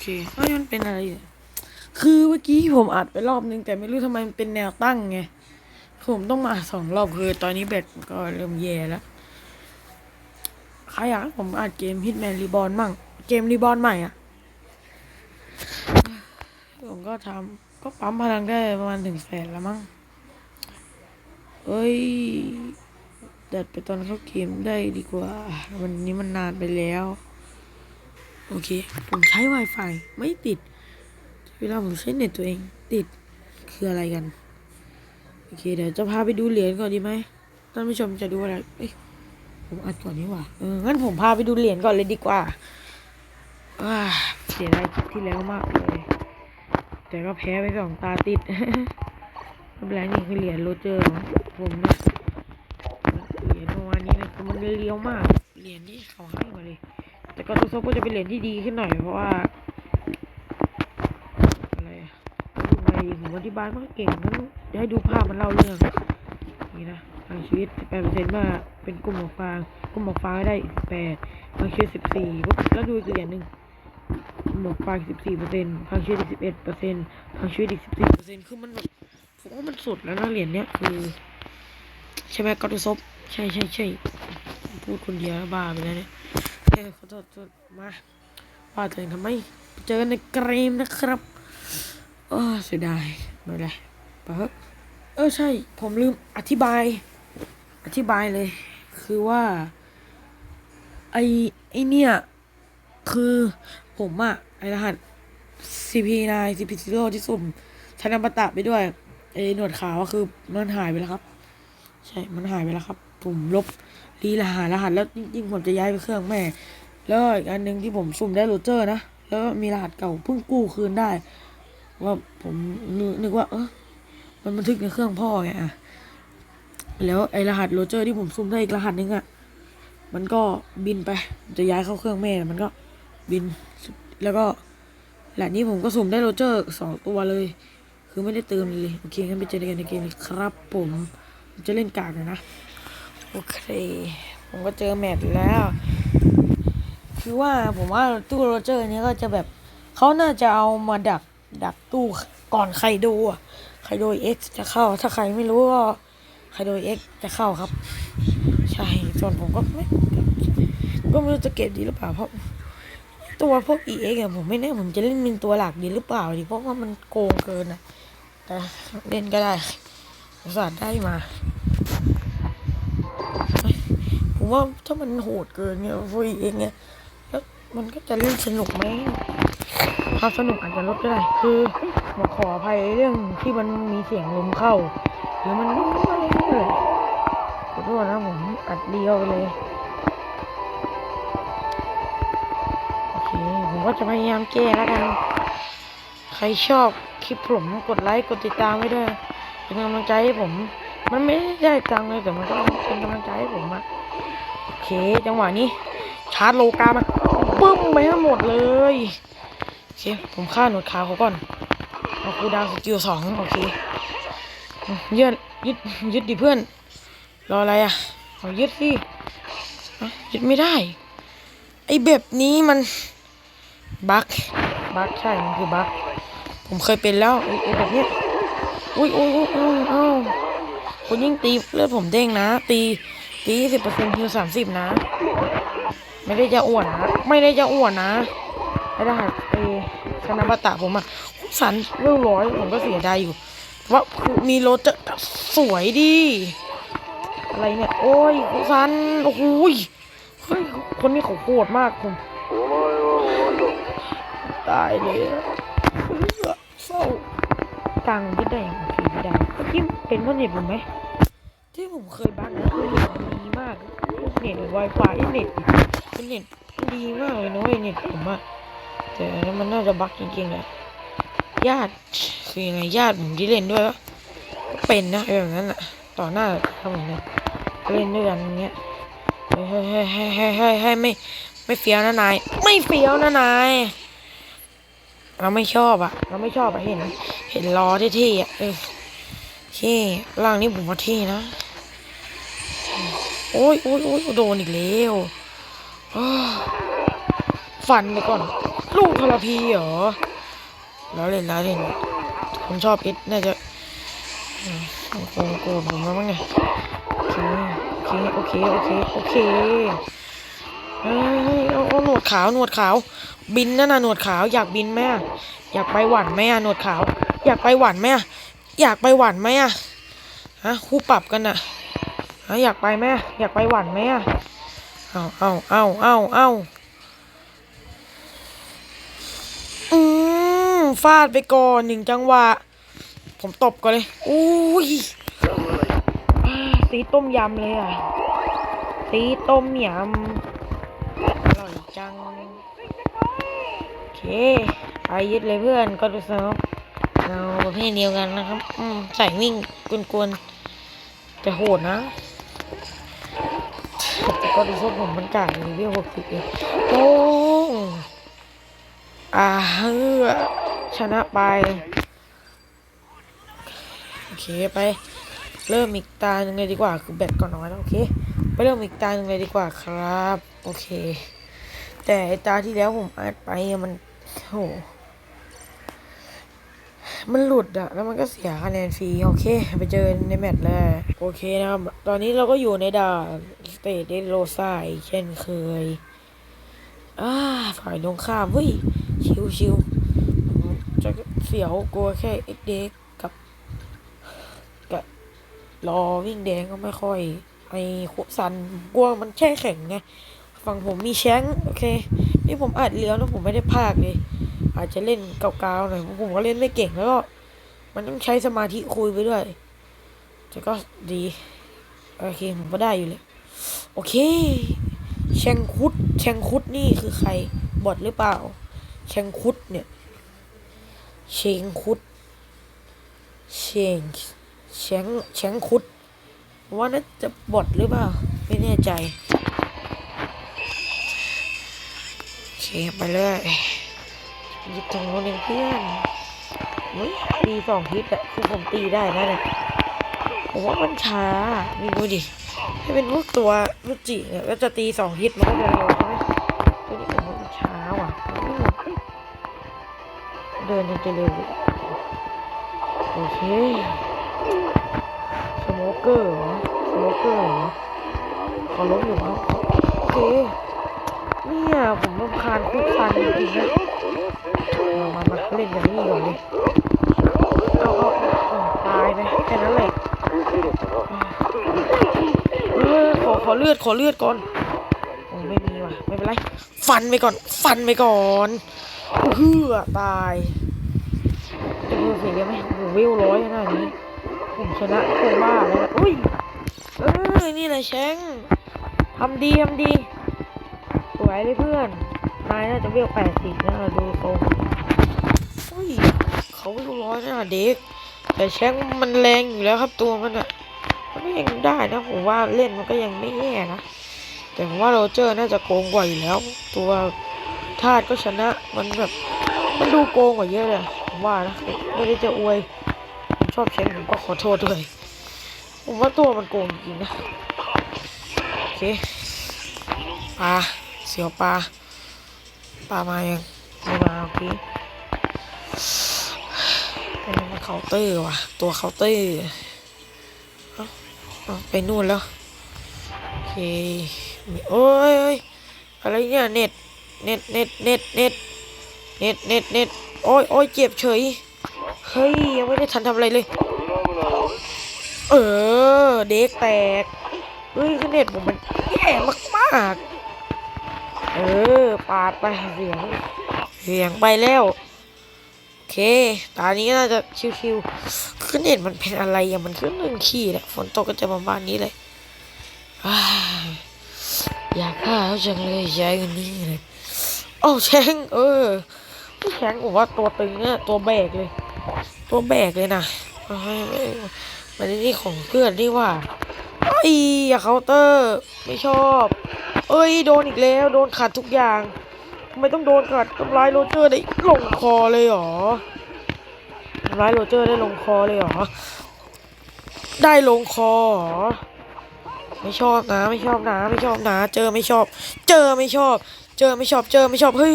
เคเอ้ยมันเป็นอะไรคือเมื่อกี้ผมอัดไปรอบนึงแต่ไม่รู้ทำไมมันเป็นแนวตั้งไง ผมต้องมาสองรอบคือตอนนี้แบตก็เริ่มแย่แล้วใครอยากผมอัดเกม Hitman Reborn มั่ง เกม Reborn ใหม่อะ ผมก็ทำก็ปั๊มพลังได้ประมาณถึงแสนแล้วมั้งเอ้ยดัดไปตอนเข้าเกมได้ดีกว่า วันนี้มันนานไปแล้ว โอเค ผมใช้ Wi-Fi ไม่ติด เวลาผมใช้เน็ตตัวเอง ติดคืออะไรกัน โอเค เดี๋ยวจะพาไปดูเหรียญก่อนดีไหมท่านผู้ชมจะดูอะไรเอ้ยผมอัดก่อนนี่ว่าเอองั้นผมพาไปดูเหรียญก่อนเลยดีกว่าว้าเสียดายคลิปที่แล้วมากเลย แต่ก็แพ้ไปสองตาติดไม่เป็นไรนี่คือเหรียญโรเจอร์ของผมนะเหรียญประมาณนี้นะมันเลี้ยวมาก เหรียญที่เขาให้มาเลย แต่ก็ทุกซก็จะเป็นเหรียญที่ดีขึ้นหน่อยเพราะว่าอะไรอะยังไงผมอธิบายมันเก่งงั้นจะให้ดูภาพมันเล่าเรื่องนี่นะทางชีวิตแปดเปอร์เซ็นต์ว่าเป็นกลุ่มหมวกฟางกลุ่มหมวกฟางได้แปดทางชีวิตสิบสี่แล้วดูอีกเหรียญหนึ่งหมวกฟางสิบสี่เปอร์เซ็นต์ทางชีวิตอีกสิบเอ็ดเปอร์เซ็นต์ทางชีวิตอีกสิบสี่เปอร์เซ็นต์คือมันแบบผมว่ามันสุดแล้วนะเหรียญเนี้ยคือใช่ไหมก็ตุซบใช่ใช่ใช่พูดคนเดียวแล้วบ้าไปแล้วเนี่ย ขอโทษทมาว่าตัวเองทำไม เจอกันในเกมนะครับเออเสียดายไม่เป็นไรไปเถอะเออใช่ ผมลืมอธิบาย อธิบายเลย คือว่า ไอไอเนี่ย คือผมอะไอรหัส CP9 CP0 ที่สุ่มชนะปะตะไปด้วยไอหนวดขาวอะคือมันหายไปแล้วครับ ใช่ มันหายไปแล้วครับ ผมลบ รีรหัสรหัสแล้วจริงๆผมจะย้ายไปเครื่องแม่ แล้วอีกอันหนึ่งที่ผมสุ่มได้โรเจอร์นะ แล้วมีรหัสเก่าเพิ่งกู้คืนได้ ว่าผมนึกว่า เออมันบันทึกในเครื่องพ่อไงอะแล้วไอรหัสโรเจอร์ที่ผมซุ่มได้อีกรหัสนึงอะมันก็บินไป จะย้ายเข้าเครื่องแม่ มันก็บิน แล้วก็แหละนี้ผมก็สุ่มได้โรเจอร์สองตัวเลย คือไม่ได้เติมเลย โอเคงั้นไปเจอกันในเกมครับผม จะเล่นกากนะ โอเค ผมก็เจอแมตช์แล้ว คือว่าผมว่าตู้โรเจอร์นี้ก็จะแบบเขาน่าจะเอามาดักดักตู้ก่อนใครดูอะใครโดย X จะเข้า ถ้าใครไม่รู้ก็ใครโดย X จะเข้าครับ ใช่ส่วนผมก็ไม่ก็ไม่รู้จะเก็บดีหรือเปล่าเพราะตัวพวก EX อะผมไม่แน่ผมจะเล่นเป็นตัวหลักดีหรือเปล่าดิเพราะว่ามันโกงเกินนะแต่เล่นก็ได้สตร์ได้มา ว่าถ้ามันโหดเกินเนี่ยพวก EX เนี่ยแล้วมันก็จะเล่นสนุกไหมความสนุกอาจจะลดได้คือผมขออภัยเรื่องที่มันมีเสียงลมเข้า หรือมันอะไรนี่เลยขอโทษนะผมอัดเดียวไปเลยโอเคผมก็จะพยายามแก้แล้วกัน ใครชอบคลิปผมกดไลค์กดติดตามไว้ด้วยเป็นกำลังใจให้ผม มันไม่ได้ตังค์เลยแต่มันก็เป็นกำลังใจให้ผมอะ โอเคจังหวะนี้ ชาร์จโลกามันปึ้มไปให้หมดเลยโอเคผมฆ่าหนวดขาวเขาก่อนเอาคูดาวสกิลสองโอเคยึดยึดยึดดิเพื่อน รออะไรอะเอายึดสิยึดไม่ได้ ไอแบบนี้มันบั๊กบั๊กใช่มันคือบั๊กผมเคยเป็นแล้วไอไอแบบเนี้ยอุ้ยอุ้ยอุ้ยอุ้ยอ้าวคุณยิ่งตีเลือดผมเด้งนะ ตี ตีสิบเปอร์เซ็นต์คือสามสิบนะ ไม่ได้จะอ้วนนะ ไม่ได้จะอ้วนนะไม่ได้หักเอชนะบะตะผมอะสันเรื่องร้อยผมก็เสียดายอยู่ ว่ามีรถจะสวยดี อะไรเนี่ย โอ้ยคุณสัน โอ้โหยเฮ้ย คนนี้เขาโหดมากผมตายเลยเศร้าตังค์ที่ได้ของผีไม่ได้เมื่อกี้เป็นเพราะเน็ตผมไหม ที่ผมเคยบักนะคือเน็ตดีมากเน็ตไวไฟเน็ตเป็นเน็ตดีมากเลยนะเว้ยเน็ตผมอะแต่มันน่าจะบักจริงๆแหละญาติคือไงญาติผมที่เล่นด้วยก็เป็นนะอ้แบบนั้นอะต่อหน้าทำอย่างนี้เล่นด้วยกันอย่างเงี้ยเฮ้ยเฮ้ยเฮ้ยเฮ้ยเฮ้ยเฮ้ยเฮ้ยไม่ไม่เฟี้ยวนะนาย ไม่เฟี้ยวนะนายเราไม่ชอบอะเราไม่ชอบอะเห็น เห็นล้อเท่ๆอะเออ เท่ร่างนี้ผมว่าเท่นะ โอ้ยโอ้ยโอ้ยโดนอีกแล้วฟันไปก่อน ลูกทรพีเหรอ แล้วเล่นแล้วเล่น ผมชอบเอสน่าจะอืมคงโกรธผมแล้วมั้งเนี่ยโอเค โอเค โอเค โอเคเอ้ยเอาหนวดขาว หนวดขาว บินนั่นน่ะหนวดขาว อยากบินไหมอะอยากไปหวันไหมอะหนวดขาว อยากไปหวันไหม อยากไปหวันไหมอะฮะคู่ปรับกันน่ะฮะอยากไปไหมอยากไปหวันไหมอะเอาเอาเอาเอาเอาอืมฟาดไปก่อนหนึ่งจังหวะ ผมตบก่อนเลยอุ้ยสีต้มยำเลยอะสีต้มยำอร่อยจัง โอเค ไปยึดเลยเพื่อนก็ดูสนุก เราประเภทเดียวกันนะครับ อืมใส่วิ่งกวนๆแต่โหดนะแต่ก็ดูส้มผมมันกาดเลยเรียกหกสิบเองโอ้อาเฮ้อชนะไป โอเคไป เริ่มอีกตาหนึ่งเลยดีกว่า คือแบตก่อนน้อยแล้วโอเค ไปเริ่มอีกตาหนึ่งเลยดีกว่าครับ โอเค แต่อ้ตาที่แล้วผมอัดไปมันโห มันหลุดอะแล้วมันก็เสียคะแนนฟรีโอเค ไปเจอในแมตช์แรกโอเคนะครับ ตอนนี้เราก็อยู่ในด่านสเตทเดโรซาอีกเช่นเคยอ่าฝ่ายตรงข้ามเฮ้ยชิวชิวจะเสียวกลัวแค่เอ็กเด็กกับกับรอวิ่งแดงก็ไม่ค่อยไอ้คุซันกลัวมันแช่แข็งไงฝั่งผมมีแชงโอเค นี่ผมอัดเลี้ยวนะผมไม่ได้พากเลย อาจจะเล่นเก่าๆหน่อยผมก็เล่นไม่เก่งแล้วก็ มันต้องใช้สมาธิคุยไปด้วยแต่ก็ดีโอเคผมก็ได้อยู่เลยโอเค แชงคุดแชงคุดนี่คือใครบอทหรือเปล่า แชงคุดเนี่ยเชงคุดเชงแชงแชงคุดว่าน่าจะบอทหรือเปล่า ไม่แน่ใจ โอเคไปเลย หยิบตรงโน้นเองเพื่อนเฮ้ยตีสองฮิตอะคือผมตีได้นะเนี่ยผมว่ามันช้านี่ดูดิถ้าเป็นพวกตัวลูกจิเนี่ยก็จะตีสองฮิตมันก็จะเร็วใช่ไหมตัวนี้ผมว่ามันช้าว่ะ เดินยังจะเร็วโอเคสโมเกอร์เหรอสโมเกอร์เหรอขอลบอยู่ครับโอเคเนี่ยผมรำคาญคุกคันจริงๆนะ เล่นอย่างนี้ก่อนเลยเอาเอาเอาเอาตายไปแค่นั้นแหละเออขอขอเลือดขอเลือดก่อนโอ้ไม่มีว่ะไม่เป็นไรฟันไปก่อน ฟันไปก่อนเฮือตายจะดูเสียไหมโอ้โหวิวร้อยขนาดนี้ผมชนะโคตรบ้าเลยนะอุ้ยเออนี่แหละแชงทำดีทำดีสวยเลยเพื่อนนายน่าจะเวลแปดสิบนะดูทรง ยเขาเวลร้อยนะเด็ก แต่แชงมันแรงอยู่แล้วครับตัวมันอะมันก็ยังได้นะผมว่าเล่นมันก็ยังไม่แย่นะ แต่ผมว่าโรเจอร์น่าจะโกงกว่าอยู่แล้ว ตัวทาสก็ชนะมันแบบมันดูโกงกว่าเยอะเลยผมว่านะไม่ได้จะอวยผมชอบแชงผมก็ขอโทษด้วยผมว่าตัวมันโกงจริงนะโอเคปลาเสียวปลาปลามายังไม่มาโอเคาน์เตอร์ว่ะ ตัวเคาน์เตอร์เอาไปนู่นแล้ว โอเคโอ้ยอยอะไรเนี่ยเน็ตเน็ตเน็ตเน็ตเน็ตเน็ตเน็ตเน็ตโอ้ยโอ้ยเจ็บเฉย เฮ้ย ยังไม่ได้ทันทำอะไรเลย เออ เด็กแตก เฮ้ยคือเน็ตผมมันแย่มากๆเออ ปาดไปเสียงเสียงไปแล้ว เค ตอนนี้น่าจะชิวๆคือเน็ตมันเป็นอะไรอะมันขึ้นหนึ่งขีดอะฝนตกก็จะประมาณนี้เลยอยากฆ่าเขาจังเลยยายคนนี้เลยโอ้าแชงเออแชงผมว่าตัวตึงเนี่ยตัวแบกเลย ตัวแบกเลยนะมันนี่ของเพื่อนนี่ว่าไอ้อย่าเคาน์เตอร์ ไม่ชอบ เอ้ย โดนอีกแล้ว โดนขัดทุกอย่าง ทำไมต้องโดนขัดทำร้ายโรเจอร์ได้ลงคอเลยหรอทำร้ายโรเจอร์ได้ลงคอเลยหรอ ได้ลงคอหรอ ไม่ชอบนะ ไม่ชอบนะ ไม่ชอบนะ เจอไม่ชอบ เจอไม่ชอบ เจอไม่ชอบ เจอไม่ชอบ เฮ้ย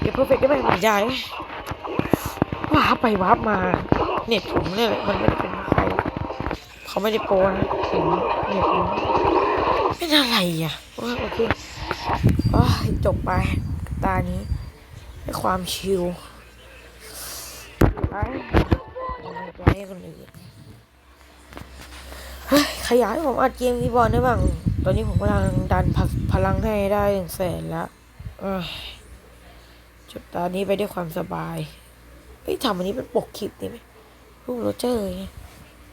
เก็บเพอร์เฟกได้ไหมไม่ได้เว้ยว้าไปว้ามา เน็ตผมเนี่ยมันไม่ได้เป็นเขาเขาไม่ได้โปรนะผมเน็ตผมเป็นอะไรอะโอเคจบไป ตานี้ด้ความชิลไปไปให้คนอื่นขยายผมอัดเกมคีย์บอร์ดได้บ้าง ตอนนี้ผมกำลังดันพลังให้ได้หนึ่งแสนแล้วจบตานี้ไปด้วยความสบายเฮ้ยทำอันนี้เป็นปกคลิปนี่ไหมรูปโรเจอร์ไง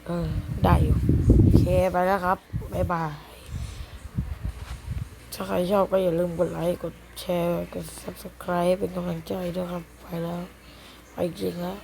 เออ ได้อยู่ โอเค ไปแล้วครับ บ๊ายบาย ถ้าใครชอบก็อย่าลืมกดไลค์ กด แชร์ กด subscribe เป็นกำลังใจด้วยครับ ไปแล้ว ไปจริงแล้ว